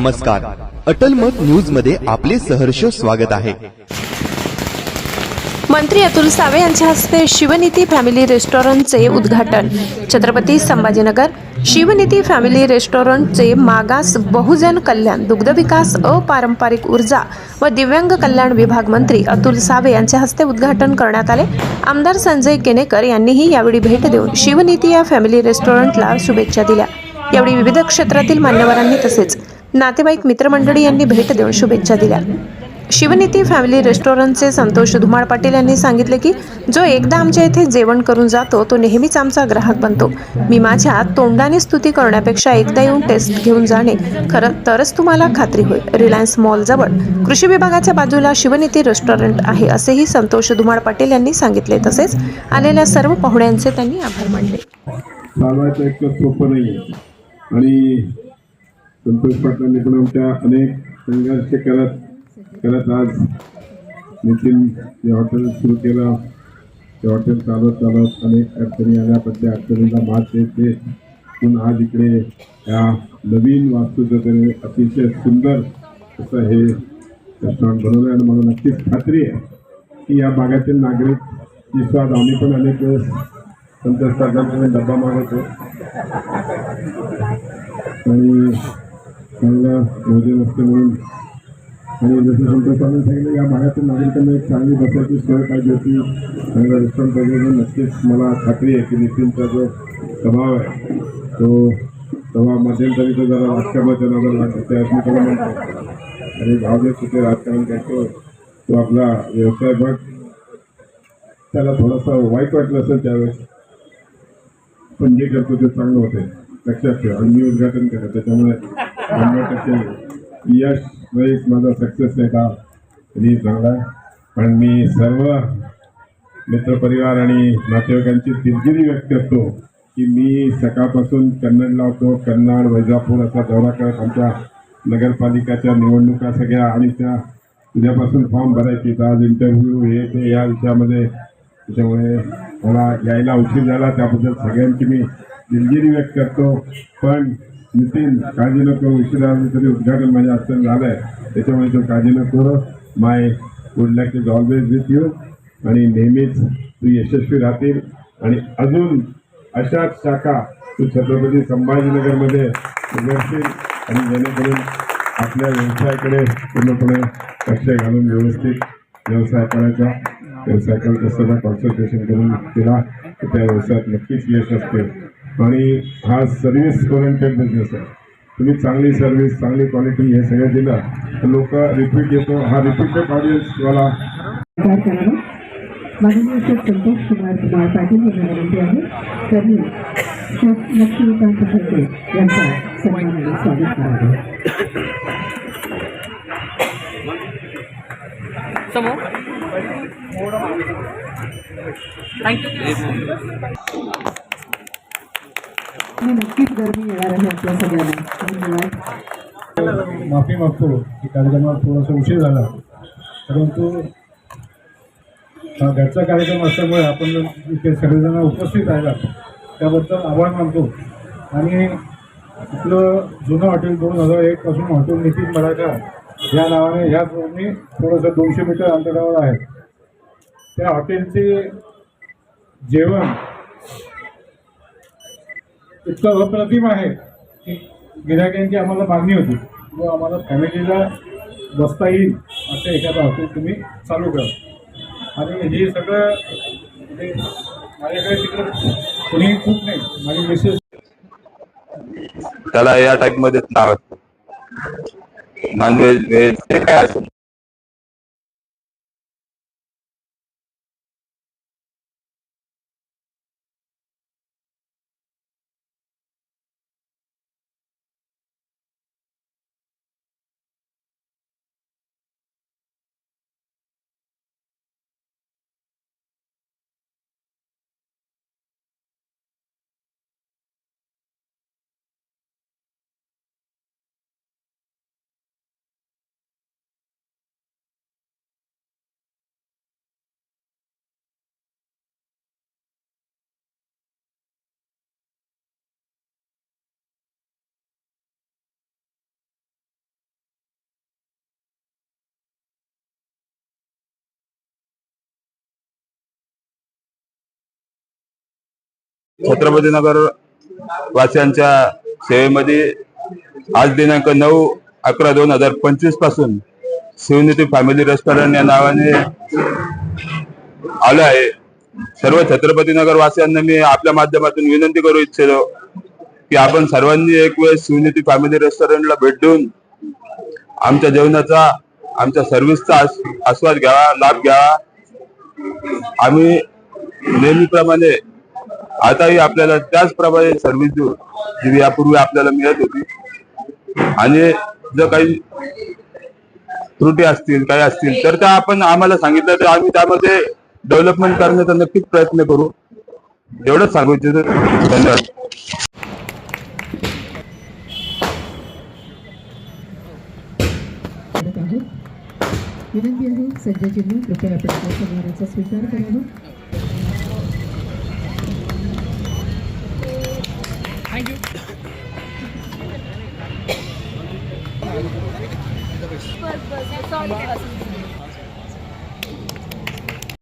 नमस्कार. अटल मत न्यूजमध्ये आपले सहर्ष स्वागत आहे. मंत्री अतुल सावे यांच्या हस्ते शिवनीती फॅमिली रेस्टॉरंटचे उद्घाटन. छत्रपती संभाजीनगर शिवनीती फॅमिली रेस्टॉरंटचे मागास बहुजन कल्याण दुग्धविकास अपारंपरिक ऊर्जा व दिव्यांग कल्याण विभाग मंत्री अतुल सावे यांच्या हस्ते उद्घाटन करण्यात आले. आमदार संजय केनेकर यांनीही यावेळी भेट देऊन शिवनीती या फॅमिली रेस्टॉरंटला शुभेच्छा दिल्या. यावेळी विविध क्षेत्रातील मान्यवरांनी तसेच नातेवाईक मित्रमंडळी यांनी भेट देऊन शुभेच्छा दिल्या. शिवनीती फॅमिली रेस्टॉरंटचे संतोष धुमाळ पाटील यांनी सांगितले की जो एकदा आमच्या इथे जेवण करून जातो तो नेहमीच आमचा ग्राहक बनतो. मी माझ्या तोंडाने स्तुती करण्यापेक्षा एकदा येऊन टेस्ट घेऊन जाणे खरं तरच तुम्हाला खात्री होईल. रिलायन्स मॉलजवळ कृषी विभागाच्या बाजूला शिवनीती रेस्टॉरंट आहे असेही संतोष धुमाळ पाटील यांनी सांगितले. तसेच आलेल्या सर्व पाहुण्यांचे त्यांनी आभार मानले. आणि संतोष पाटलांनी पण आमच्या अनेक संघर्ष करत करत आज नितीन जे हॉटेल सुरू केलं. ते हॉटेल चालत चालत अनेक अडचणी आल्या पण त्या अडचणींना मात देत देत पण आज इकडे या नवीन वास्तुचं अतिशय सुंदर असं हे रेस्टॉरंट बनवलं आहे. आणि मला नक्कीच खात्री आहे की या भागातील नागरिक विश्वास आम्ही पण अनेक वेळेस संतोष पाटलांकडे डब्बा मागवतो. आणि त्यांना भोजन असते म्हणून. आणि जसं संतोष सांगितलं या भागातील नागरिकांना एक चांगली बसायची सोय पाहिजे होती. चांगला रेस्टॉरंट पाहिजे नक्कीच मला खात्री आहे की नितीनचा जो स्वभाव आहे तो तेव्हा मध्यंतरी जरा राजकारणाच्या नजर लागतो ते मी त्याला म्हणतो. आणि भावनेत कुठे राजकारण करतो तो आपला व्यवसाय भाग त्याला थोडासा वाईट वाटलं असेल त्यावेळेस पण जे करतो ते चांगलं होते लक्षात ठेवा. आणि मी उद्घाटन केलं त्याच्यामुळे शंभर यश रईस माझा सक्सेस आहे का? तरी चांगला आहे. पण मी सर्व मित्रपरिवार आणि नातेवाईकांची दिलगिरी व्यक्त करतो की मी सकाळपासून कन्नडला होतो. कन्नड वैजापूर असा दौरा करत आमच्या नगरपालिकाच्या निवडणुका सगळ्या आणि त्या उद्यापासून फॉर्म भरायची. आज इंटरव्ह्यू हे ते या विषयामध्ये. त्याच्यामुळे मला यायला उशीर झाला. त्याबद्दल सगळ्यांची मी दिलगिरी व्यक्त करतो. पण नितीन काळजी नको उशीर तरी उद्घाटन माझ्या हस्ते झालं आहे त्याच्यामुळे तो काळजी नको my good luck is always with you आणि नेहमीच तू यशस्वी राहतील. आणि अजून अशाच शाखा तू छत्रपती संभाजीनगरमध्ये उघडशील. आणि जेणेकरून आपल्या व्यवसायाकडे पूर्णपणे लक्ष घालून व्यवस्थित व्यवसाय करायचा. व्यवसाय करत असताना कॉन्सन्ट्रेशन करून केला तर त्या व्यवसायात नक्कीच यश असते. आणि हा सर्व्हिस ओरिएंटेड बिझनेस आहे. तुम्ही चांगली सर्व्हिस चांगली क्वालिटी हे सगळं दिलं तर लोक रिपीट येतो. हा रिपीटेड ऑडियन्स मला करावा माननीय संतोष कुमार कुमार पाटील यांना विनंती आहे त्यांनी लक्ष्मीकांत यांचा सन्मानाने स्वागत करावे नक्कीच गर्मी येणार आहे आपल्या सगळ्यांना. माफी मागतो की कार्यक्रमात थोडासा उशीर झाला. परंतु हा घरचा कार्यक्रम असल्यामुळे आपण इथे सगळेजण उपस्थित राहिला. त्याबद्दल आभार मानतो. आणि आपलं जुनं हॉटेल दोन हजार एकपासून हॉटेल नितीन मराठा या नावाने ह्याच रोडनी थोडंसं दोनशे मीटर अंतरावर आहे. त्या हॉटेलचे जेवण इतकं अप्रतिम आहे की गिरायकांची आम्हाला मागणी होती. व आम्हाला फॅमिलीला बसता येईल असं एखादं हॉटेल तुम्ही चालू करा. आणि हे सगळं म्हणजे माझ्याकडे तिकडं कोणीही खूप नाही माझी मिसेस त्याला या टाईपमध्ये नॉनव्हेज व्हेज ते काय असेल? छत्रपती नगर वासियांच्या सेवेमध्ये आज दिनांक नऊ अकरा दोन हजार पंचवीसपासून शिवनीती फॅमिली रेस्टॉरंट या नावाने आलं आहे. सर्व छत्रपती नगर वासियांना मी आपल्या माध्यमातून विनंती करू इच्छितो की आपण सर्वांनी एक वेळ शिवनीती फॅमिली रेस्टॉरंटला भेट देऊन आमच्या जेवणाचा आमच्या सर्व्हिसचा आस्वाद घ्यावा लाभ घ्यावा. आम्ही नेहमीप्रमाणे आताही आपल्याला त्याचप्रमाणे सर्व्हिस देऊ जी यापूर्वी आपल्याला मिळत होती. आणि जर काही त्रुटी असतील काही असतील तर त्या आपण आम्हाला सांगितलं तर आम्ही त्यामध्ये डेव्हलपमेंट करण्याचा नक्कीच प्रयत्न करू. एवढंच सांगू इच्छितो. धन्यवाद. विनंती आहे संजयजींनी कृपया आपण स्वीकार करावा.